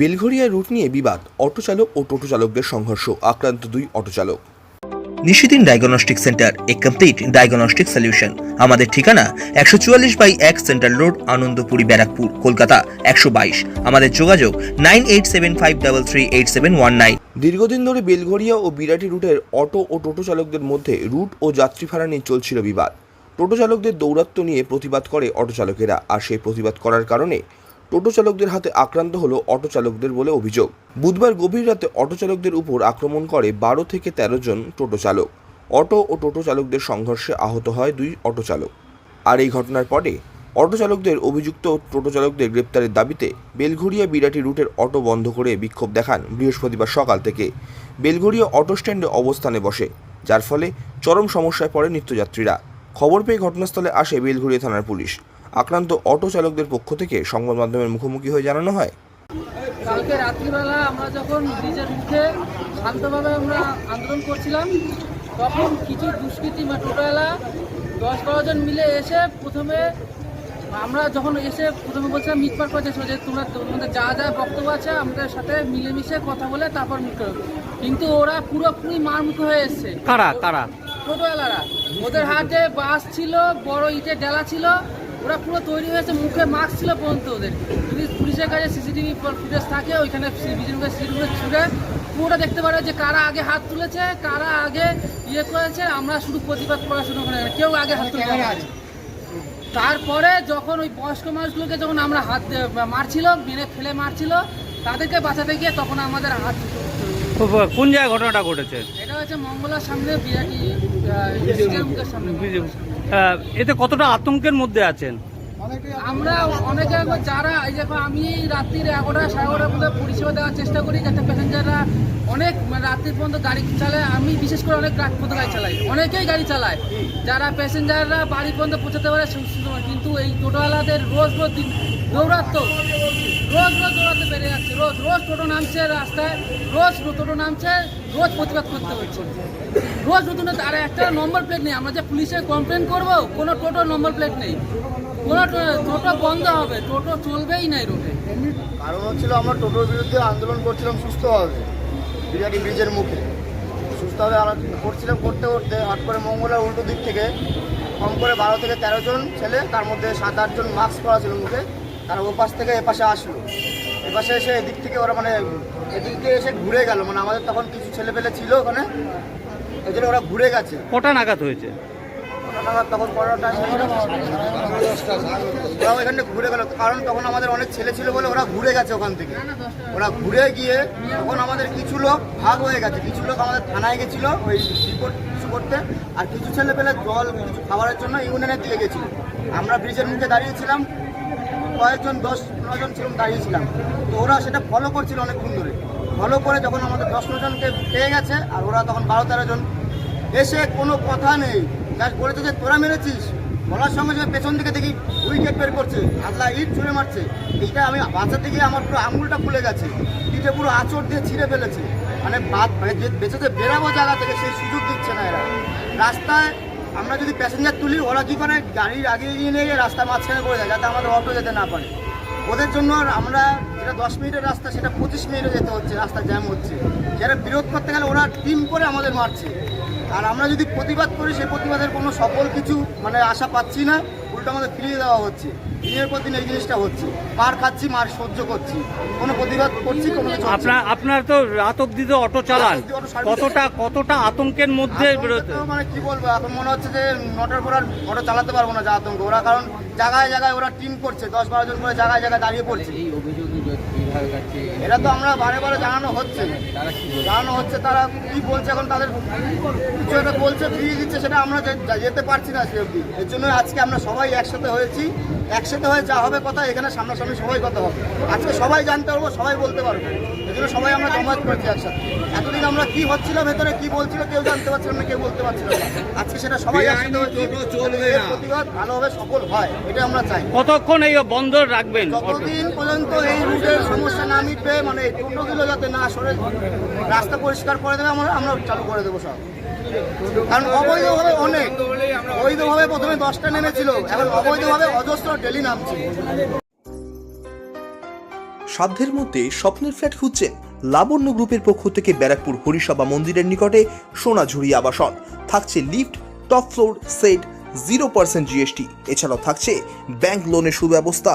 Belgharia root নিয়ে বিবাদ। Auto চালক ও টোটো চালকদের সংঘর্ষ। আক্রান্ত দুই অটো চালক Nishidin diagnostic centre a complete diagnostic solution আমাদের ঠিকানা একশো চুয়াল্লিশ বাই এক সেন্ট্রাল রোড আনন্দপুরি ব্যারাকপুর কলকাতা একশো বাইশ। আমাদের যোগাযোগ nine eight seven five double three eight seven one nine. দীর্ঘদিন ধরে বেলঘরিয়া ও বিরাটি রুটের অটো ও টোটো চালকদের মধ্যে রুট ও যাত্রী ভাড়া নিয়ে চলছিল বিবাদ। টোটো চালকদের দৌরাত্ম্য নিয়ে প্রতিবাদ করে অটো চালকেরা আর সেই প্রতিবাদ করার কারণে টোটো চালকদের হাতে আক্রান্ত হলো অটো চালকদের বলে অভিযোগ। বুধবার গভীর রাতে অটো চালকদের উপর আক্রমণ করে বারো থেকে তেরো জন টোটো চালক। অটো ও টোটো চালকদের সংঘর্ষে আহত হয় দুই অটো চালক। আর এই ঘটনার পরে অটো চালকদের অভিযুক্ত টোটো চালকদের গ্রেপ্তারের দাবিতে বেলঘরিয়া বিরাটি রুটের অটো বন্ধ করে বিক্ষোভ দেখান বৃহস্পতিবার সকাল থেকে। বেলঘরিয়া অটো স্ট্যান্ডে অবস্থানে বসে, যার ফলে চরম সমস্যায় পড়ে নিত্যযাত্রীরা। খবর পেয়ে ঘটনাস্থলে আসে বেলঘরিয়া থানার পুলিশ। আক্রান্ত অটো চালকদের পক্ষ থেকে সংবাদ মাধ্যমের মুখোমুখি হয়ে জানানো হয়। কালকে রাত্রিবেলা আমরা যখন ব্রিজের মুখে শান্তভাবে আমরা আন্দোলন করছিলাম তখন কিছু দুষ্কৃতী বা টোটোওয়ালা দশ বারো জন মিলে এসে প্রথমে আমরা যখন এসে প্রথমে বলছিলাম মিটমাট করছে যে তোমরা তোমাদের যা যা বক্তব্য আছে আমাদের সাথে মিলেমিশে কথা বলে তারপর মুখ করো। কিন্তু ওরা পুরোপুরি মার মুখে হয়ে এসছে। কারা? কারা? টোটোওয়ালারা। ওদের হাতে বাস ছিল বড় ইটের ডেলা ছিল ওরা পুরো তৈরি হয়েছে মুখে মাস্ক ছিল পর্যন্ত ওদের। যদি পুলিশের কাছে সিসিটিভি ফুটেজ থাকে ওইখানে সিসিটিভি সিসিটিভি ছুড়ে পুরোটা দেখতে পারে যে কারা আগে হাত তুলেছে কারা আগে ইয়ে করেছে আমরা শুধু প্রতিবাদ করা শুরু করে কেউ আগে হাত তুলে তারপরে যখন ওই বয়স্ক মানুষগুলোকে যখন আমরা হাত মারছিল মেরে ফেলে মারছিল তাদেরকে বাঁচাতে গিয়ে তখন আমাদের হাত কোন জায়গায় ঘটনাটা ঘটেছে? এটা হচ্ছে মঙ্গলার সামনে বিরাটি সামনে এতে কতটা আতঙ্কের মধ্যে আছেন? আমরা অনেকে একবার যারা, এই দেখো আমি রাত্রির এগারোটা সাড়ে এগারোটার মধ্যে পরিষেবা দেওয়ার চেষ্টা করি যাতে প্যাসেঞ্জাররা অনেক মানে রাত্রির পর্যন্ত গাড়ি চালায়। আমি বিশেষ করে অনেক রাত পর্যন্ত গাড়ি চালাই। অনেকেই গাড়ি চালায়। যারা প্যাসেঞ্জাররা বাড়ি পর্যন্ত পৌঁছাতে পারে কিন্তু এই টোটোওয়ালাদের রোজ রোজ দিন দৌড়াত্ম। রোজ রোজ দৌড়াতে বেড়ে যাচ্ছে। রোজ রোজ টোটো নামছে রাস্তায়। রোজ টোটো নামছে, রোজ প্রতিবাদ করতে হচ্ছে। রোজ নতুন আর একটা নম্বর প্লেট নেই। আমরা যে পুলিশে কমপ্লেন করব, কোনো টোটো নম্বর প্লেট নেই। টোটো বন্ধ হবে টোটো চলবেই না রোডে। কারণ হচ্ছিল আমরা টোটোর বিরুদ্ধে আন্দোলন করছিলাম সুস্থভাবে বিরাটি ব্রিজের মুখে। সুস্থভাবে আলোচনা করছিলাম করতে করতে হট করে মঙ্গলার উল্টো দিক থেকে কম করে বারো থেকে তেরো জন ছেলে তার মধ্যে সাত আটজন মাস্ক পরা ছিল মুখে তারা ওপাশ থেকে এপাশে আসলো। এপাশে এসে এদিক থেকে ওরা মানে এদিক থেকে এসে ঘুরে গেল। মানে আমাদের তখন কিছু ছেলে পেলে ছিল ওখানে এই জন্য ওরা ঘুরে গেছে। কটা নাগাদ হয়েছে? তখন পনেরোটা ওরা ওইখানে ঘুরে গেল। কারণ তখন আমাদের অনেক ছেলে ছিল বলে ওরা ঘুরে গেছে ওখান থেকে। ওরা ঘুরে গিয়ে তখন আমাদের কিছু লোক ভাগ হয়ে গেছে। কিছু লোক আমাদের থানায় গেছিল ওই রিপোর্ট করতে, আর কিছু ছেলে পেলে জল খাবারের জন্য ইউনিয়নে দিয়ে গেছিল। আমরা ব্রিজের মুখে দাঁড়িয়েছিলাম। কয়েকজন, দশ, পনেরো জন ছিলাম, দাঁড়িয়েছিলাম। তো ওরা সেটা ফলো করছিল অনেকক্ষণ ধরে। ফলো করে যখন আমাদের দশ, পনেরো জনকে পেয়ে গেছে, আর ওরা তখন বারো, তেরো জন। এসে কোনো কথা নেই। জাস্ট বলেছে যে তোরা মেরেছিস? বলার সঙ্গে সঙ্গে পেছন দিকে দেখি উইকেট বের করছে আদলা ইট ছুঁড়ে মারছে। এইটা আমি বাঁচাতে গিয়ে আমার পুরো আঙুলটা ফুলে গেছে। পিঠে পুরো আঁচড় দিয়ে ছিঁড়ে ফেলেছে। মানে বাদ মানে যে বেঁচে যে বেরাবো জায়গা থেকে সেই সুযোগ দিচ্ছে না এরা। রাস্তায় আমরা যদি প্যাসেঞ্জার তুলি, ওরা কি করে? গাড়ির আগে এগিয়ে নিয়ে গিয়ে রাস্তার মাঝখানে করে দেয় যাতে আমাদের অটো যেতে না পারে। ওদের জন্য আমরা যেটা দশ মিনিটের রাস্তা, সেটা পঁচিশ মিনিটে যেতে হচ্ছে রাস্তা জ্যাম হচ্ছে। যারা বিরোধ করতে গেলে ওরা টিম করে আমাদের মারছে। আর আমরা যদি প্রতিবাদ করি সেই প্রতিবাদের কোনো সফল কিছু মানে আশা পাচ্ছি না। উল্টো আমাদের ফিরিয়ে দেওয়া হচ্ছে। দিনের পর দিন এই জিনিসটা হচ্ছে। মার খাচ্ছি মার সহ্য করছি। কোনো প্রতিবাদ করছি কোনো আপনার আপনার তো রাত অব্দি তো অটো চালান। কতটা কতটা আতঙ্কের মধ্যে বেরোতে মানে কি বলব এখন মনে হচ্ছে যে নটার পর আর অটো চালাতে পারব না যা আতঙ্ক। ওরা কারণ জায়গায় জায়গায় ওরা টিম করছে দশ বারো জন করে জায়গায় জায়গায় দাঁড়িয়ে পড়ছে। এটা তো আমরা বারে বারে জানানো হচ্ছে। জানানো হচ্ছে তারা কি বলছে এখন তাদের কিছু একটা বলছে ফিরিয়ে দিচ্ছে সেটা আমরা যেতে পারছি না সে অব্দি এর জন্য আজকে আমরা সবাই একসাথে হয়েছি। একসাথে হয়ে যা হবে কথা এখানে সামনাসামনি সবাই কথা হবে। আজকে সবাই জানতে পারব সবাই বলতে পারব। এই জন্য সবাই আমরা জমায়েত করেছি একসাথে। এতদিন আমরা কি হচ্ছিল ভেতরে কি বলছিল কেউ জানতে পারছিল না কেউ বলতে পারছিল না। আজকে সেটা সবাই একসাথে হয়েছি। প্রতিবাদ ভালোভাবে সফল হয় এটা আমরা চাই। কতক্ষণ এই বন্ধ রাখবেন? যতদিন পর্যন্ত এই রুটের সমস্যা না মিটবে মানে টোটোগুলো যাতে না সরে, রাস্তা পরিষ্কার করে দেবে, আমরা আমরা চালু করে দেবো সব। কারণ অবৈধভাবে অনেক। বৈধভাবে প্রথমে দশটা নেমেছিল, এখন অবৈধভাবে অজস্র ডেলি নামছে। সাধ্যের মধ্যে স্বপ্নের ফ্ল্যাট খুঁজছেন লাবণ্য গ্রুপের পক্ষ থেকে ব্যারাকপুর হরিসভা মন্দিরের নিকটে সোনাঝুরি আবাসন। থাকছে lift, top floor, set, zero percent GST. এছাড়াও থাকছে ব্যাংক লোনের সুব্যবস্থা।